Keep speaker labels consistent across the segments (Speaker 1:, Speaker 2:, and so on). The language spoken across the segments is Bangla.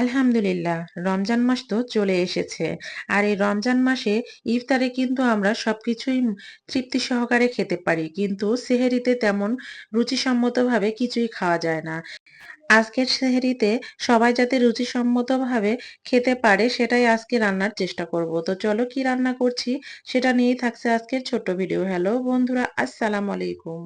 Speaker 1: আলহামদুলিল্লাহ, রমজান মাস তো চলে এসেছে। আর এই রমজান মাসে ইফতারে কিন্তু আমরা সবকিছুই তৃপ্তি সহকারে খেতে পারি, কিন্তু সেহেরিতে তেমন রুচিসম্মতভাবে কিছুই খাওয়া যায় না। আজকের সেহেরিতে সবাই যাতে রুচিসম্মতভাবে খেতে পারে সেটাই আজকে রান্নার চেষ্টা করব। তো চলো কি রান্না করছি সেটা নিয়েই থাকছে আজকের ছোট্ট ভিডিও। হ্যালো বন্ধুরা, আসসালামু আলাইকুম।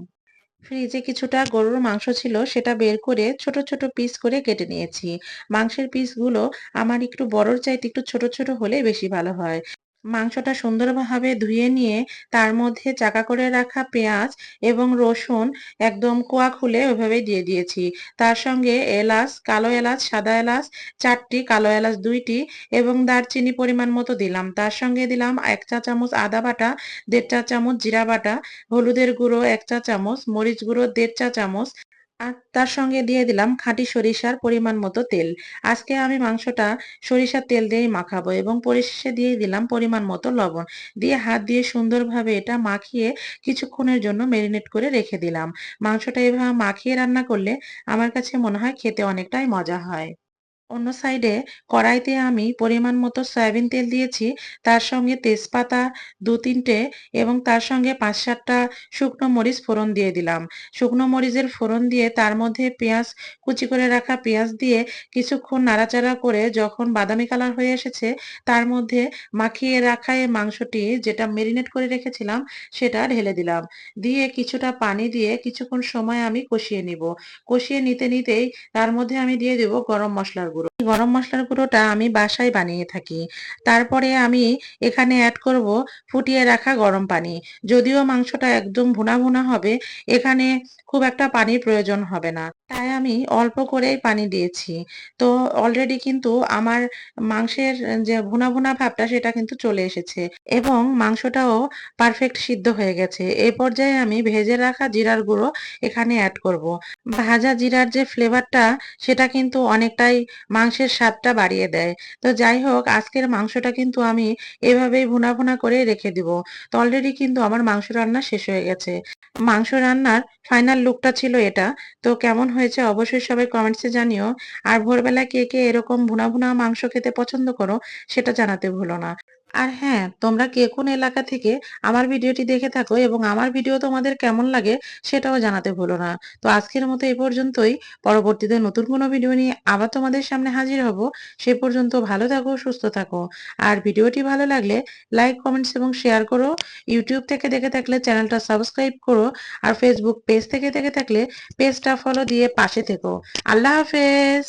Speaker 1: ফ্রিজে কিছুটা গরুর মাংস ছিল, সেটা বের করে ছোট ছোট পিস করে কেটে নিয়েছি। মাংসের পিসগুলো আমার একটু বড়র চাইতে একটু ছোট ছোট হলে বেশি ভালো হয়। মাংসটা সুন্দরভাবে ধুয়ে নিয়ে তার মধ্যে চাকা করে রাখা পেঁয়াজ এবং রসুন একদম কোয়া খুলে ওইভাবে দিয়ে দিয়েছি। তার সঙ্গে এলাচ, কালো এলাচ, সাদা এলাচ, চারটি কালো এলাচ, দুইটি এবং দারচিনি পরিমাণ মতো দিলাম। তার সঙ্গে দিলাম এক চা চামচ আদা বাটা, দেড় চা চামচ জিরা বাটা, হলুদের গুঁড়ো এক চা চামচ, মরিচ গুঁড়ো দেড় চা চামচ আর তার সঙ্গে দিয়ে দিলাম খাঁটি সরিষার পরিমাণ মতো তেল। আজকে আমি মাংসটা সরিষার তেল দিয়েই মাখাবো এবং পরিশেষে দিয়ে দিলাম পরিমাণ মতো লবণ। দিয়ে হাত দিয়ে সুন্দরভাবে এটা মাখিয়ে কিছুক্ষণের জন্য মেরিনেট করে রেখে দিলাম। মাংসটা এভাবে মাখিয়ে রান্না করলে আমার কাছে মনে হয় খেতে অনেকটাই মজা হয়। অন্য সাইডে কড়াইতে আমি পরিমাণ মতো সয়াবিন তেল দিয়েছি। তার সঙ্গে তেজপাতা দু তিনটে এবং তার সঙ্গে পাঁচ সাতটা শুকনো মরিচ ফোড়ন দিয়ে দিলাম। শুকনো মরিচের ফোড়ন দিয়ে তার মধ্যে পেঁয়াজ, কুচি করে রাখা পেঁয়াজ দিয়ে কিছুক্ষণ নাড়াচাড়া করে যখন বাদামি কালার হয়ে এসেছে, তার মধ্যে মাখিয়ে রাখা এই মাংসটি যেটা মেরিনেট করে রেখেছিলাম, সেটা ঢেলে দিলাম। দিয়ে কিছুটা পানি দিয়ে কিছুক্ষণ সময় আমি কষিয়ে নিব। কষিয়ে নিতে নিতেই তার মধ্যে আমি দিয়ে দেব গরম মশলার গুঁড়ো। গরম মশলার গুঁড়োটা আমি বাসায় বানিয়ে থাকি। তারপরে আমি এখানে অ্যাড করব ফুটিয়ে রাখা গরম পানি। যদিও মাংসটা একদম ভুনা ভুনা হবে, এখানে খুব একটা পানির প্রয়োজন হবে না। তাই আমি অল্প করেই পানি দিয়েছি। তো অলরেডি কিন্তু আমার মাংসের যে ভুনা ভুনা ভাবটা সেটা কিন্তু চলে এসেছে। এবং মাংসটাও পারফেক্ট সিদ্ধ হয়ে গেছে। এই পর্যায়ে আমি ভেজে রাখা জিরার গুঁড়ো এখানে অ্যাড করব। ভাজা জিরার যে ফ্লেভারটা সেটা কিন্তু অনেকটাই মাংসের স্বাদটা বাড়িয়ে দেয়। তো যাই হোক, আজকের মাংসটা কিন্তু আমি এভাবেই ভুনা ভুনা করে রেখে দিব। তো অলরেডি কিন্তু আমার মাংস রান্না শেষ হয়ে গেছে। মাংস রান্নার ফাইনাল লুকটা ছিল এটা। তো কেমন হয়েছে অবশ্যই সবাই কমেন্টসে জানিও। আর ভোরবেলা কে কে এরকম ভুনা ভুনা মাংস খেতে পছন্দ করো, সেটা জানাতে ভুলো না। আর হ্যাঁ তোমরা কে কোন এলাকা থেকে আমার ভিডিওটি দেখে থাকো এবং আমার ভিডিও তোমাদের কেমন লাগে সেটাও জানাতে ভুলো না। তো আজকের মতো এই পর্যন্তই। পরবর্তীতে নতুন কোনো ভিডিও নিয়ে আবার তোমাদের সামনে হাজির হব। সে পর্যন্ত ভালো থাকো, সুস্থ থাকো। আর ভিডিওটি ভালো লাগলে লাইক, কমেন্টস এবং শেয়ার করো। ইউটিউব থেকে দেখে থাকলে চ্যানেলটা সাবস্ক্রাইব করো। আর ফেসবুক পেজ থেকে দেখে থাকলে পেজটা ফলো দিয়ে পাশে থেকো। আল্লাহ হাফেজ!